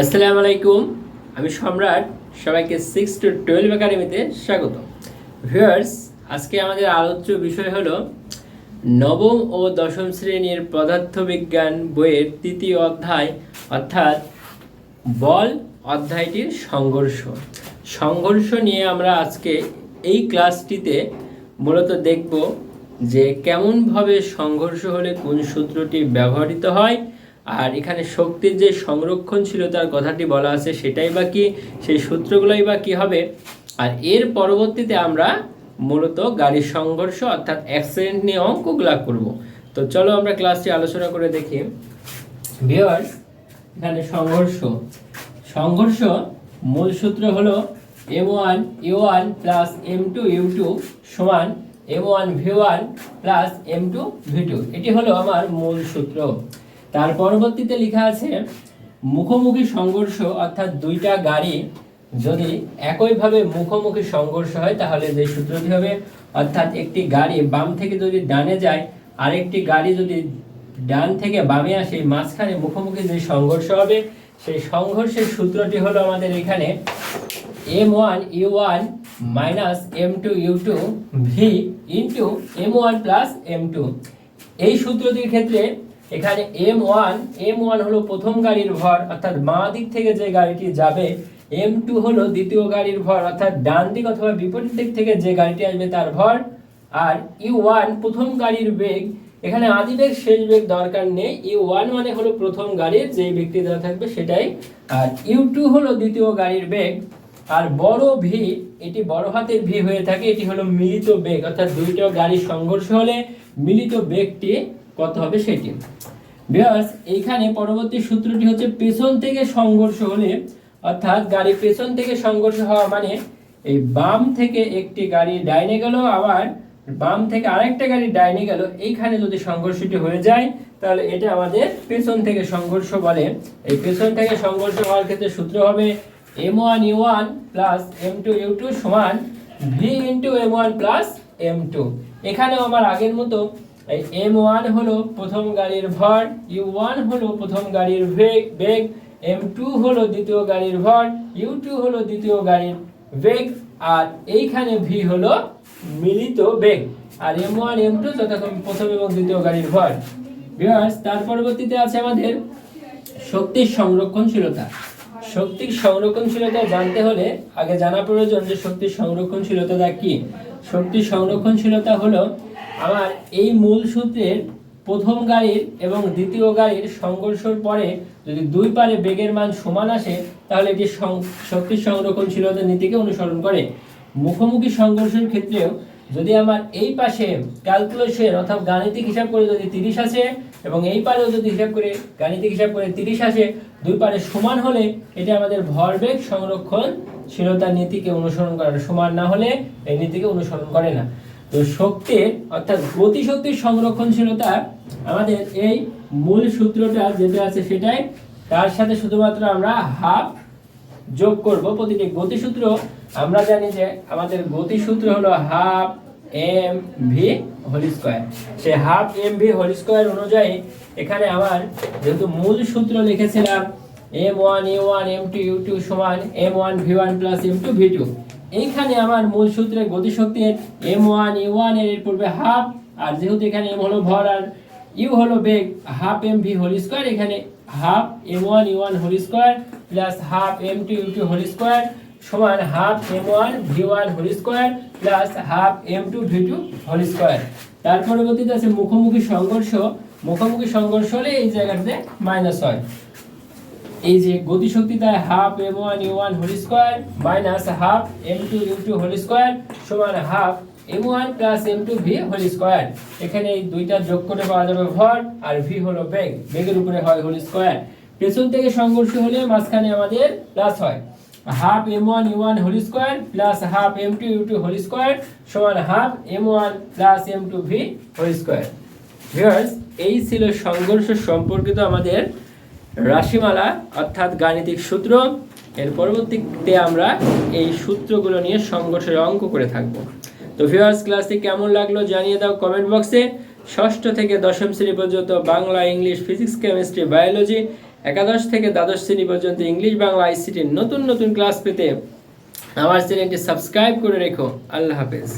আসসালামু আলাইকুম, আমি সম্রাট, সবাইকে সিক্স টু টুয়েলভ একাডেমিতে স্বাগত ভিউয়ার্স আজকে আমাদের আলোচ্য বিষয় হলো নবম ও দশম শ্রেণির পদার্থবিজ্ঞান বইয়ের তৃতীয় অধ্যায়, অর্থাৎ বল অধ্যায়টির সংঘর্ষ। সংঘর্ষ নিয়ে আমরা আজকে এই ক্লাসটিতে মূলত দেখব যে কেমনভাবে সংঘর্ষ হলে কোন সূত্রটি ব্যবহৃত হয় আর এখানে শক্তির যে সংরক্ষণ সংরক্ষণশীলতার কথাটি বলা আছে, সেটাই বা কি? সেই সূত্রগুলোই বা কি হবে? আর এর পরবর্তীতে আমরা মূলত গাড়ির সংঘর্ষ অর্থাৎ অ্যাক্সিডেন্ট নিয়ে অঙ্কগুলা করব। তো চলো আমরা ক্লাসটি আলোচনা করে দেখি। ভিউয়ার্স এখানে সংঘর্ষ। সংঘর্ষ মূল সূত্র হলো M one U one plus M two U two সমান M one V one plus M two V two এটি হলো আমার মূল সূত্র। তার পরবর্তীতে লেখা আছে, মুখোমুখি সংঘর্ষ অর্থাৎ দুইটা গাড়ি যদি একইভাবে মুখোমুখি সংঘর্ষ হয়, তাহলে যে সূত্রটি হবে, অর্থাৎ একটি গাড়ি বাম থেকে যদি ডানে যায়, আরেকটি গাড়ি যদি ডান থেকে বামে আসে মাঝখানে মুখোমুখি যে সংঘর্ষ হবে, সেই সংঘর্ষের সূত্রটি হলো আমাদের এখানে M one, U one minus M two, U two V into M one plus M two. এই সূত্রটির ক্ষেত্রে এখানে এম ওয়ান এম ওয়ান হলো প্রথম গাড়ির ভর, অর্থাৎ বাঁ দিক থেকে যে গাড়িটি যাবে এম টু হলো দ্বিতীয় গাড়ির ভর, অর্থাৎ ডান দিক অথবা বিপরীত দিক থেকে যে গাড়িটি আসবে তার ভর। আর ইউ ওয়ান প্রথম গাড়ির বেগ, এখানে আদি বেগ, শেষ বেগ দরকার নেই। ইউ ওয়ান মানে হলো প্রথম গাড়ির যেই ব্যক্তি দেওয়া থাকবে সেটাই। আর ইউ টু হলো দ্বিতীয় গাড়ির বেগ। আর বড় ভি এটি বড় হাতের ভি হয়ে থাকে, এটি হলো মিলিত বেগ, অর্থাৎ দুইটা গাড়ির সংঘর্ষ হলে মিলিত বেগটি কত হবে সেটি। বিকজ এইখানে পরবর্তী সূত্রটি হচ্ছে পেছন থেকে সংঘর্ষ হলে, অর্থাৎ গাড়ি পেছন থেকে সংঘর্ষ হওয়া মানে এই বাম থেকে একটি গাড়ি ডাইনে গেল, আবার বাম থেকে আরেকটা গাড়ি ডাইনে গেল। এইখানে যদি সংঘর্ষটি হয়ে যায়, তাহলে এটা আমাদের পেছন থেকে সংঘর্ষ বলে। এই পেছন থেকে সংঘর্ষ হওয়ার ক্ষেত্রে সূত্র হবে M one U one plus M two U two সমান V into M one plus M two এখানেও আমার আগের মতো এই এম ওয়ান হলো প্রথম গাড়ির ভর ইউ ওয়ান হলো প্রথম গাড়ির বেগ বেগ এম টু হলো দ্বিতীয় গাড়ির ভর ইউ টু হলো দ্বিতীয় গাড়ির বেগ, আর এইখানে ভি হলো মিলিত বেগ। আর এম ওয়ান এম টু যথাক্রমে প্রথম এবং দ্বিতীয় গাড়ির ভর। ভিউয়ার্স তার পরবর্তীতে আছে আমাদের শক্তির সংরক্ষণশীলতা। শক্তির সংরক্ষণশীলতা জানতে হলে আগে জানা প্রয়োজন যে শক্তির সংরক্ষণশীলতা কি। শক্তির সংরক্ষণশীলতা হলো আমার এই মূল সূত্রের প্রথম গাড়ির এবং দ্বিতীয় গাড়ির সংঘর্ষের পরে যদি দুই পারে বেগের মান সমান আসে, তাহলে এটি শক্তির সংরক্ষণশীলতা নীতিকে অনুসরণ করে। মুখোমুখি সংঘর্ষের ক্ষেত্রেও যদি আমার এই পাশে ক্যালকুলেশন অর্থাৎ গাণিতিক হিসাব করে যদি তিরিশ আসে এবং এই পারেও যদি হিসাব করে গাণিতিক হিসাব করে তিরিশ আসে, দুই পারে সমান হলে এটা আমাদের ভরবেগ সংরক্ষণশীলতা নীতিকে অনুসরণ করে সমান না হলে এই নীতিকে অনুসরণ করে না। তো শক্তির অর্থাৎ গতিশক্তির সংরক্ষণশীলতা আমাদের এই মূল সূত্রটা যেটা আছে সেটাই। তার সাথে শুধুমাত্র আমরা হাফ যোগ করব প্রতিটি গতিসূত্র। আমরা জানি যে আমাদের গতিসূত্র হলো half M V whole square সে half M V whole square অনুযায়ী এখানে আমার যেহেতু মূল সূত্র লিখেছিলাম M one A one M two U two সমান M one V one plus M two V two এইখানে আমার মূল সূত্রে গতিশক্তির এম ওয়ান ইউ ওয়ানের পূর্বে হাফ আর যেহেতু এখানে এম হলো ভর, আর ইউ হলো বেগ half M V whole square এখানে half M one U one whole square plus half M two U two whole square সমান half M one V one whole square plus half M two V two whole square তার পরবর্তীতে আছে মুখোমুখি সংঘর্ষ। মুখোমুখি সংঘর্ষ হলে এই জায়গাটাতে মাইনাস হয়। এই যে গতি শক্তি তাই half M one U one whole square minus half M two U two whole square সমান half M one plus M two V whole square. এখানে এই দুইটা যোগ করে পাওয়া যাবে ভর আর ভি হলো বেগ। বেগের উপরে হয় হোল স্কোয়ার। পেছন থেকে সংঘর্ষ হলে মাঝখানে আমাদের প্লাস হয়। Half M one U one whole square plus half M two U two whole square সমান half M one plus M two V whole square. এই ছিল সংঘর্ষ সম্পর্কিত আমাদের রাশিমালা, অর্থাৎ গাণিতিক সূত্র, এর পরবর্তীতে আমরা এই সূত্রগুলো নিয়ে সংঘর্ষের অঙ্ক করে থাকব। তো ভিউয়ার্স ক্লাসটি কেমন লাগল জানিয়ে দাও কমেন্ট বক্সে ষষ্ঠ থেকে দশম শ্রেণি পর্যন্ত Bangla, English physics chemistry biology একাদশ থেকে দ্বাদশ শ্রেণি পর্যন্ত ইংলিশ, বাংলা আইসিটির নতুন নতুন ক্লাস পেতে আমার চ্যানেলটি সাবস্ক্রাইব করে রেখো। আল্লাহ হাফেজ।